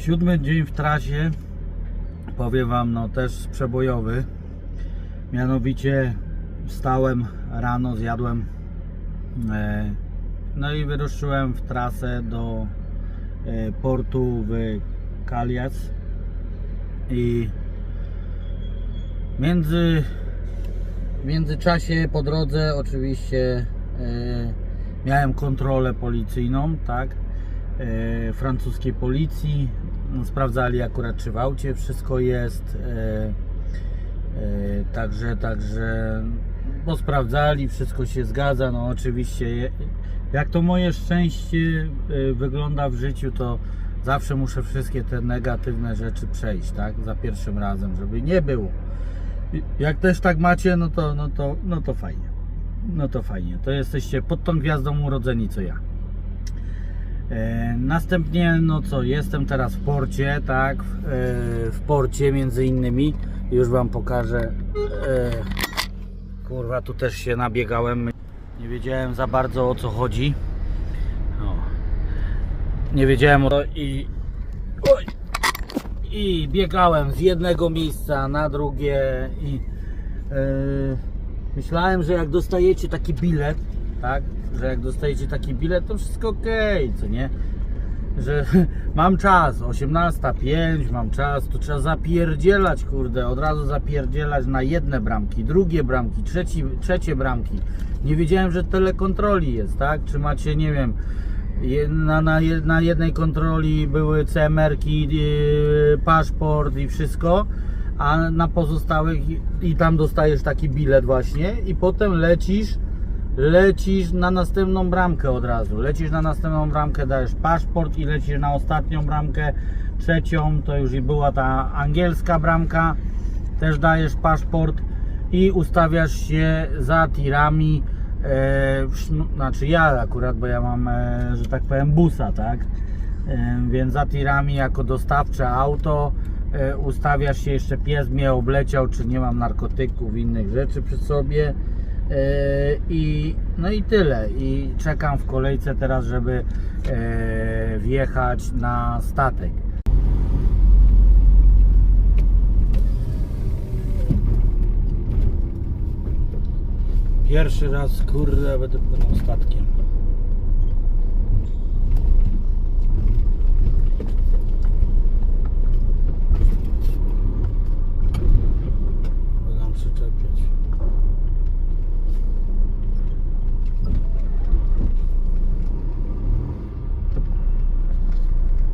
Siódmy dzień w trasie, powiem Wam, no też przebojowy. Mianowicie wstałem rano, zjadłem, e, no i wyruszyłem w trasę do e, portu w Kalias i między w międzyczasie po drodze oczywiście e, miałem kontrolę policyjną, tak, francuskiej policji. Sprawdzali akurat czy w aucie wszystko jest. E, e, także, także, bo sprawdzali, wszystko się zgadza. No oczywiście, jak to moje szczęście e, wygląda w życiu, to zawsze muszę wszystkie te negatywne rzeczy przejść, tak, za pierwszym razem, żeby nie było. Jak też tak macie, no to, no to, no to fajnie. No to fajnie. To jesteście pod tą gwiazdą urodzeni, co ja. E, następnie, no co, jestem teraz w porcie, tak? W, e, porcie między innymi. Już Wam pokażę. E, kurwa, tu też się nabiegałem. Nie wiedziałem za bardzo o co chodzi. O. Nie wiedziałem o i. Oj, i biegałem z jednego miejsca na drugie i yy, myślałem, że jak dostajecie taki bilet, tak, że jak dostajecie taki bilet, to wszystko ok, co nie? Że mam czas, 18.05, mam czas, to trzeba zapierdzielać, kurde, od razu zapierdzielać na jedne bramki, drugie bramki, trzeci, trzecie bramki. Nie wiedziałem, że tyle kontroli jest, tak? Czy macie, nie wiem, na, na, na jednej kontroli były CMR-ki, yy, paszport i wszystko, a na pozostałych i- i tam dostajesz taki bilet właśnie i potem lecisz, lecisz na następną bramkę od razu. Lecisz na następną bramkę, dajesz paszport i lecisz na ostatnią bramkę, trzecią, to już i była ta angielska bramka, też dajesz paszport i ustawiasz się za tirami, e, sznu- znaczy ja akurat, bo ja mam, e, że tak powiem, busa, tak? E, więc za tirami jako dostawcze auto e, ustawiasz się, jeszcze pies mnie obleciał, czy nie mam narkotyków, innych rzeczy przy sobie. E, I no i tyle. I czekam w kolejce teraz, żeby e, wjechać na statek. Pierwszy raz, kurde, będę płynął statkiem.